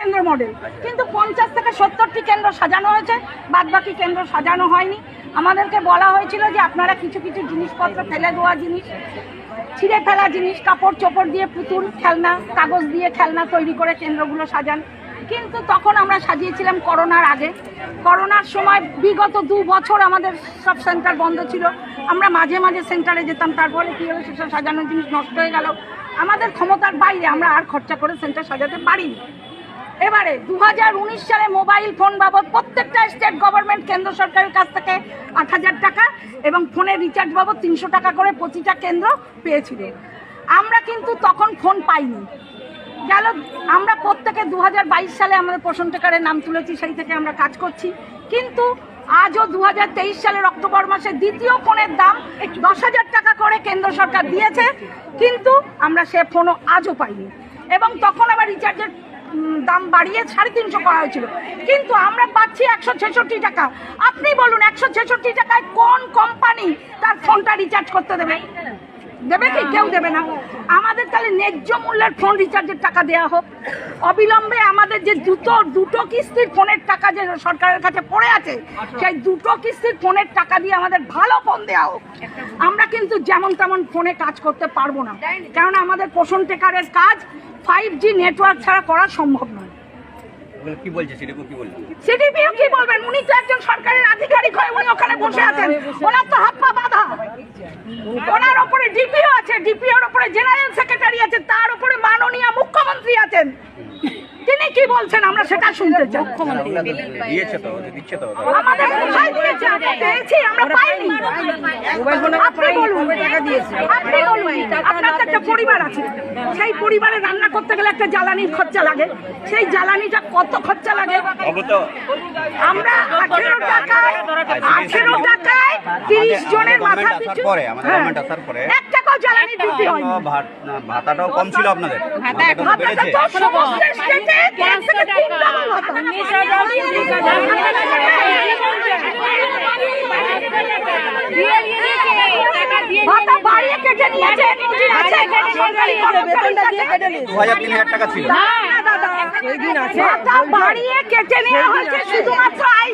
কেন্দ্র মডেল কিন্তু পঞ্চাশ থেকে সত্তরটি কেন্দ্র সাজানো হয়েছে বাদ বাকি কেন্দ্র সাজানো হয়নি। আমাদেরকে বলা হয়েছিল যে আপনারা কিছু কিছু জিনিসপত্র ফেলে দেওয়া জিনিস, ছিঁড়ে ফেলা জিনিস কাপড় চোপড় দিয়ে পুতুল, খেলনা, কাগজ দিয়ে খেলনা তৈরি করে কেন্দ্রগুলো সাজান। কিন্তু তখন আমরা সাজিয়েছিলাম করোনার আগে। করোনার সময় বিগত দু বছর আমাদের সব সেন্টার বন্ধ ছিল। আমরা মাঝে মাঝে সেন্টারে যেতাম, তারপরে কী হলো, সেসব সাজানোর জিনিস নষ্ট হয়ে গেল। আমাদের ক্ষমতার বাইরে আমরা আর খরচা করে সেন্টার সাজাতে পারিনি। এবারে দু হাজার উনিশ সালে মোবাইল ফোন বাবদ প্রত্যেকটা স্টেট গভর্নমেন্ট কেন্দ্র সরকারের কাছ থেকে আট হাজার টাকা এবং ফোনের রিচার্জ বাবদ তিনশো টাকা করে প্রতিটা কেন্দ্র পেয়েছিল। আমরা কিন্তু তখন ফোন পাইনি। গেল, আমরা প্রত্যেকে দু হাজার বাইশ সালে আমাদের পোষণ টেকারের নাম তুলেছি, সেই থেকে আমরা কাজ করছি। কিন্তু আজও দু হাজার তেইশ সালের অক্টোবর মাসে দ্বিতীয় ফোনের দাম দশ হাজার টাকা করে কেন্দ্র সরকার দিয়েছে, কিন্তু আমরা সে ফোনও আজও পাইনি। এবং তখন আবার রিচার্জের দাম বাড়িয়ে সাড়ে তিনশো করা হয়েছিল। কিন্তু আমরা পাচ্ছি একশো ছেষট্টি টাকা। আপনি বলুন, একশো ছেষট্টি টাকায় কোন কোম্পানি তার ফোনটা রিচার্জ করতে দেবে? দেবে কি কেউ দেবে না আমাদের তাহলে ন্যায্য মূল্যের ফোন রিচার্জের টাকা দেওয়া হোক অবিলম্বে আমাদের যে দুটো দুটো কিস্তির ফোনের টাকা যে সরকারের কাছে পড়ে আছে সেই দুটো কিস্তির ফোনের টাকা দিয়ে আমাদের ভালো ফোন দেওয়া হোক আমরা কিন্তু যেমন তেমন ফোনে কাজ করতে পারব না কারণ আমাদের পোষণ টেকারের কাজ ফাইভ জি নেটওয়ার্ক ছাড়া করা সম্ভব নয় কি বলছে কি বলছে সিডিপিও কি বলবেন উনি তো একজন সরকারের আধিকারিক হয়ে উনি ওখানে বসে আছেন ওনার তো হাত ওনার ডিপিও আছে ডিপিওর জেনারেল সেক্রেটারি আছে তার উপরে মাননীয় মুখ্যমন্ত্রী আছেন। তিনি কি বলছেন? আমরা সেটা শুনতে চাই। আমাদের কোথায় দিয়েছে? পেয়েছি আমরা পাইনি। একটা পরিবার আছে। সেই পরিবারে রান্না করতে গেলে একটা জ্বালানির খরচা লাগে। সেই জ্বালানিটা কত খরচা লাগে? আমরা আঠেরো 30 জনের মাথা পিছু পরে আমাদের গভর্নমেন্ট আসার পরে এক টাকাও জ্বালানি দিতে হয় ভাতাটাও কম ছিল আপনাদের ভাতা এখন বেড়েছে সমস্ত স্টেটে এক থেকে তিন ডাবল ভাতা বাড়িয়ে কেটে নিয়েছে আছে সরকারি বেতনটা দিয়ে কেটে নিয়েছে 2000 3000 টাকা ছিল না দাদা ভাতা বাড়িয়ে কেটে নেওয়া হয়েছে শুধুমাত্র আই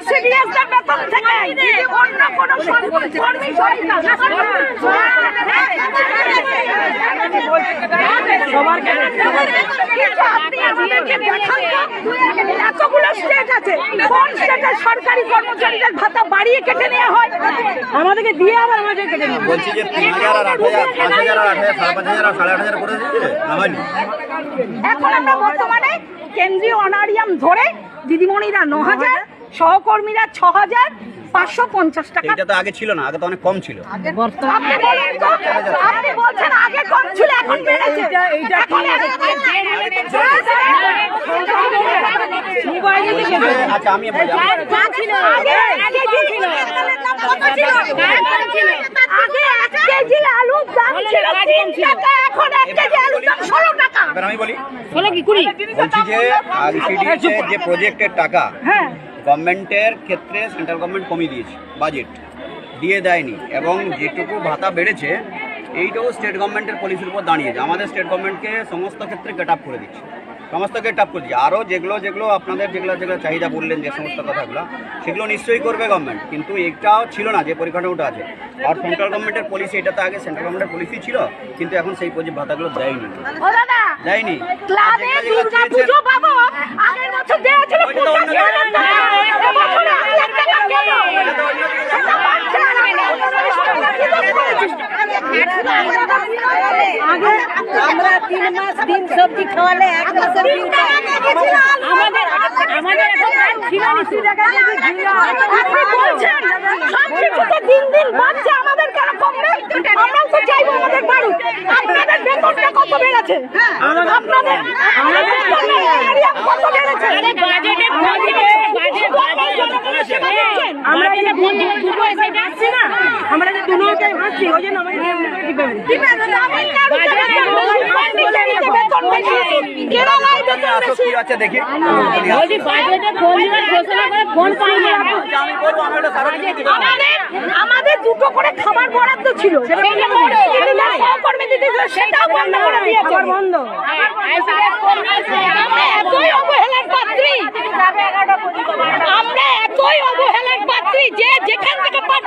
অন্য কোনো কর্মী সহায়তা না। কিন্তু আপনি আমাদেরকে দেখান তো, এতগুলো স্টেট আছে। কোন স্টেটে সরকারি কর্মচারীদের ভাতা বাড়িয়ে কেটে নেওয়া হয়? আমাদেরকে দিয়ে আবার আমাদের কেটে নেওয়া বলছি যে তিন হাজার আর আট হাজার পাঁচ হাজার আর আট হাজার সাড়ে পাঁচ হাজার আর সাড়ে আট হাজার করে দিচ্ছে এখন আমরা বর্তমানে কেন্দ্রীয় অনারিয়াম ধরে দিদিমণিরা ন হাজার সহকর্মীরা ছ হাজার পাঁচশো পঞ্চাশ টাকা এইটা তো আগে ছিল না আগে তো অনেক কম ছিল আপনি বলেন তো, আপনি বলছেন আগে কম ছিল এখন বেড়েছে এখন আচ্ছা আমি বলি, আমি- আগে আগে কি ছিল? কত ছিল? আগে এক কেজি আলুর দাম ছিল তিন টাকা এখন এক কেজি আলুর দাম ষোলো টাকা এবার আমি বলি ষোলো কি কুড়ি বলছি যে আইসিডিএস যে প্রজেক্টের টাকা হ্যাঁ গভর্নমেন্টের ক্ষেত্রে সেন্ট্রাল গভর্নমেন্ট কমিয়ে দিয়েছে বাজেট দিয়ে দেয়নি। এবং যেটুকু ভাতা বেড়েছে এইটাও স্টেট গভর্নমেন্টের পলিসির উপর দাঁড়িয়েছে। আমাদের স্টেট গভর্নমেন্টকে সমস্ত ক্ষেত্রে গেট আপ করে দিচ্ছে। সমস্ত গেট আপ করে দিচ্ছে। আরও যেগুলো যেগুলো আপনাদের যেগুলো যেগুলো চাহিদা বললেন যে সমস্ত কথাগুলো সেগুলো নিশ্চয়ই করবে গভর্নমেন্ট কিন্তু এটাও ছিল না যে পরিকাঠামোটা আছে। আর সেন্ট্রাল গভর্নমেন্টের পলিসি এটা তো আগে সেন্ট্রাল গভর্নমেন্টের পলিসি ছিল কিন্তু এখন সেই ভাতাগুলো দেয়নি। দেয়নি ক্লাবে আর যেগুলো দুর্গা চেয়েছেন- পুজো পাবো আগের বছর দেওয়া ছিল ওইটা তো অন্য পঁচাশি হাজার টাকা এবছর এক লাখ টাকা কেন সেটা পাচ্ছে না। আগে আমরা তিন মাস দিন সবজি খাওয়ালে এক মাসের দিন। আমাদের আমাদের এখন দাম ছিল না তিন টাকা কেজি ছিল আপনি বলছেন সব কিছুতে দিন দিন বাড়ছে আমাদের কেন কমবে আমরাও তো চাইব আমাদের বাড়ুক আপনাদের বেতনটা কত বেড়েছে আপনাদের কত বেড়েছে আমাদের দুটো করে খাবার বরাদ্দ ছিল সেটাও বন্ধ আমরা এতই অবহেলার পাত্রী আমরা এতই অবহেলা J J kan ke depan?